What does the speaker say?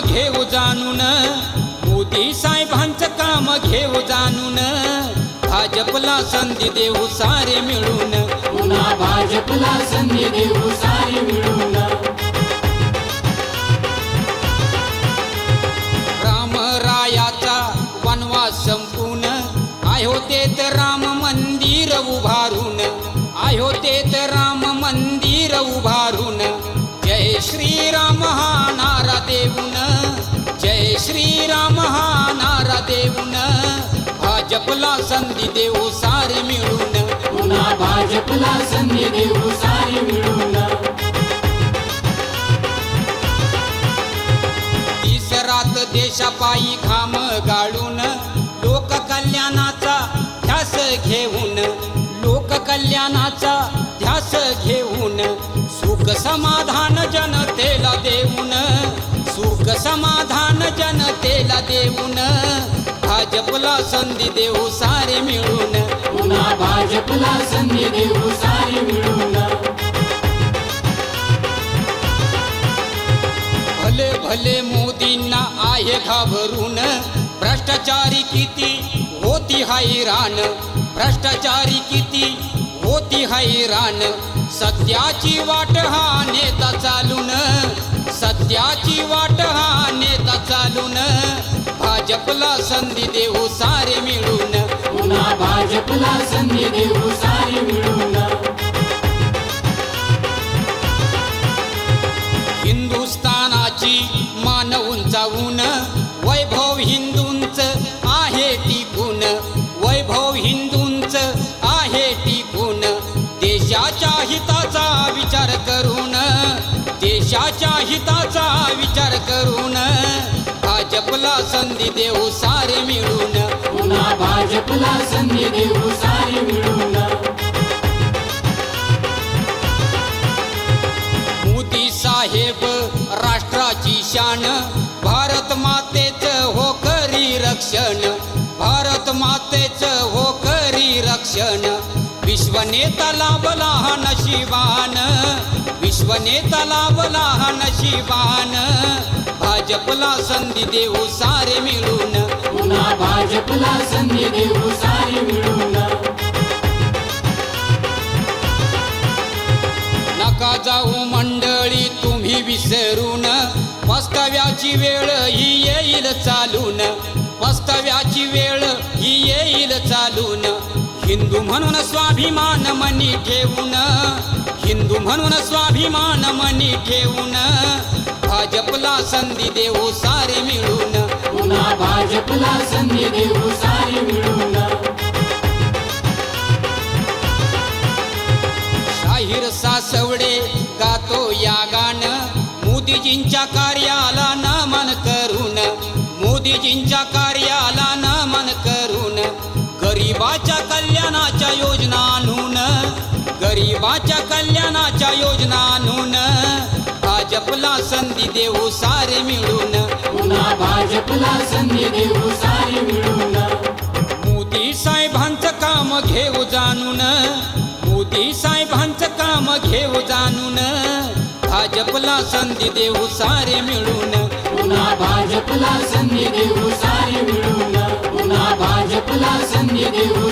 घेऊ जाणून. मोदी साहेबांचं काम घेऊ जाणून. भाजपला संधी देऊ सारे मिळून. पुन्हा भाजपला संधी देऊ सारे मिळून. श्रीराम हा नारा देऊन भाजपला संधी देऊ सारे मिळून. पुन्हा भाजपला संधी देऊ सारे मिळून. तिसरात देशापायी घाम गाळून लोककल्याणाचा ध्यास घेऊन. लोककल्याणाचा ध्यास घेऊन सुख समाधान जनते जनतेला देऊन भाजपला संधी देऊ सारे मिळून. पुन्हा भाजपला संधी देऊ सारे मिळून. भले भले मोदींना आहे घाबरून भ्रष्टाचारी किती होती हैराण. भ्रष्टाचारी किती होती हैराण. सत्याची वाट हा नेता चालून सत्याची वाट हा नेता चालून. भाजपला संधी देऊ सारे मिळून. पुन्हा भाजपला संधी देऊ सारे मिळून. हिंदुस्थानाची मान उंचावून वैभव हिंदूंच आहे टिकून. वैभव हिंदूंच आहे टिकून. देशाच्या हिताचा विचार करून देशाच्या हिताचा संधी देऊ सारे मिळून. पुन्हा भाजपला संधी देऊ सारे मिळून. मोदी साहेब राष्ट्राची शान भारत मातेच हो करी रक्षण. भारत मातेच हो करी रक्षण. विश्वनेता लाभला हा नशिबान. विश्वनेता लाभला हा नशिबान. भाजपला संधी देऊ सारे मिळून. पुन्हा भाजपला संधी देऊ सारे मिळून. नका जाऊ मंडळी तुम्ही विसरून. वास्तव्याची वेळ ही येईल चालून. वास्तव्याची वेळ ही येईल चालून. हिंदू म्हणून स्वाभिमान मनी ठेवून. हिंदू म्हणून स्वाभिमान मनी ठेवून. भाजपला संधी देऊ सारे मिळून. पुन्हा भाजपला संधी देऊ सारे मिळून. शाहीर सासवडे गातो या गाण. मोदीजींच्या कार्याला नमन करून. मोदीजींच्या कार्याला नमन करून. गरीबाच्या कल्याणाच्या योजना आणून गरीबाच्या कल्याणाच्या योजना आणून संधी देऊ सारे मिळून. पुन्हा भाजपला संधी देऊ सारे मिळून. मोदी साहेबांचं काम घेऊ जाणून. मोदी साहेबांचं काम घेऊ जाणून. भाजपला संधी देऊ सारे मिळून. पुन्हा भाजपला संधी देऊ सारे मिळून. पुन्हा भाजपला संधी देऊ